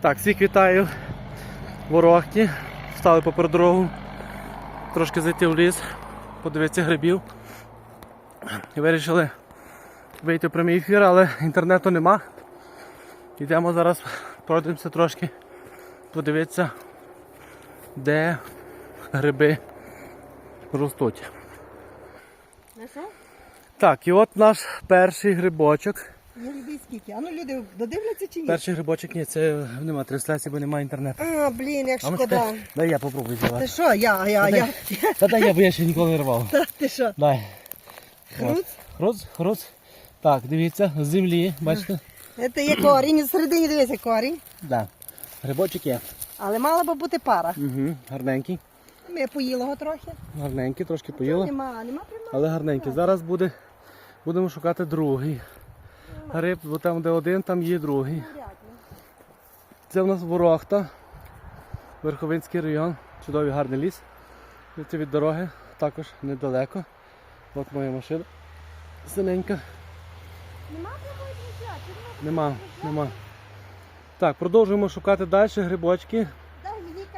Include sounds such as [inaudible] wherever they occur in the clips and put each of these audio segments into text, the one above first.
Так, всіх вітаю в. Встали попер дорогу. Трошки зайти в ліс, подивитися грибів. І вирішили вийти в прямий ефір, але інтернету нема. Йдемо зараз, пройдемося трошки, подивитися, де гриби ростуть. Так, і от наш перший грибочок. Ну, людей скільки? А ну люди додивляться чи ні? Перший грибочок, ні, це нема трансляції, бо немає інтернету. А, блін, як А ну шкода. чекай, дай я попробую Ти зірвати. що, я, я, я. Та дай я, бо я ще ніколи не рвав. Та ти що? Дай. Хруц? Хруц, хруц. Так, дивіться, з землі, бачите? Це є корінь, і всередині дивися корінь. Да. Грибочок є. Але мала би бути пара. Угу. Гарненький. Ми поїли його трохи. Гарненький, трошки поїла. Нема, нема прямо. Але гарненький. Зараз буде, будемо шукати другий. Гриб, бо там де один, там є другий. Це в нас Ворохта, Верховинський район, чудовий гарний ліс. Це від дороги, також недалеко. От моя машина. Синенька. Нема? Нема, нема. Так, продовжуємо шукати далі грибочки.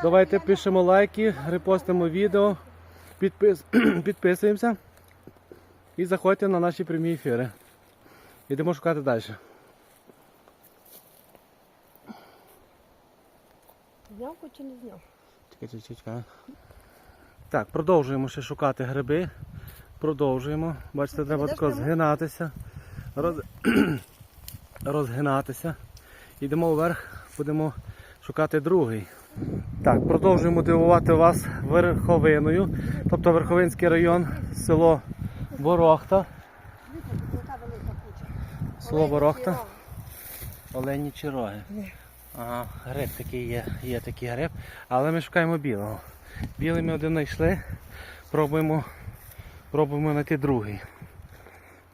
Давайте пишемо лайки, репостимо відео, підпис... [clears throat] підписуємося і заходьте на наші прямі ефіри. Йдемо шукати далі. Знявку чи не зняв? Чекай, чекай, чекай. Так, продовжуємо ще шукати гриби. Продовжуємо. Бачите, треба тако згинатися. Роз... [clears throat] Розгинатися. Йдемо вверх, будемо шукати другий. Так, продовжуємо дивувати вас верховиною. Тобто Верховинський район, село Ворохта. Ворохта. Олені, Олені чи роги. Ага, гриб такий є, є такий гриб, але ми шукаємо білого. Білий ми один знайшли, пробуємо, пробуємо знайти другий.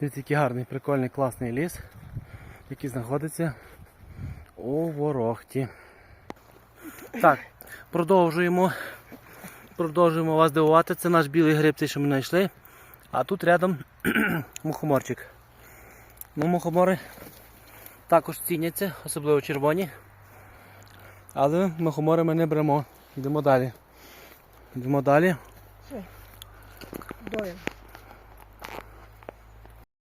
Дивіться, який гарний, прикольний, класний ліс, який знаходиться у Ворохті. Так, продовжуємо. Продовжуємо вас дивувати. Це наш білий гриб, цей, що ми знайшли. А тут рядом [clears throat] мухоморчик. Ну, мухомори також ціняться, особливо червоні. Але мухомори ми не беремо. Йдемо далі. Йдемо далі. Доїм.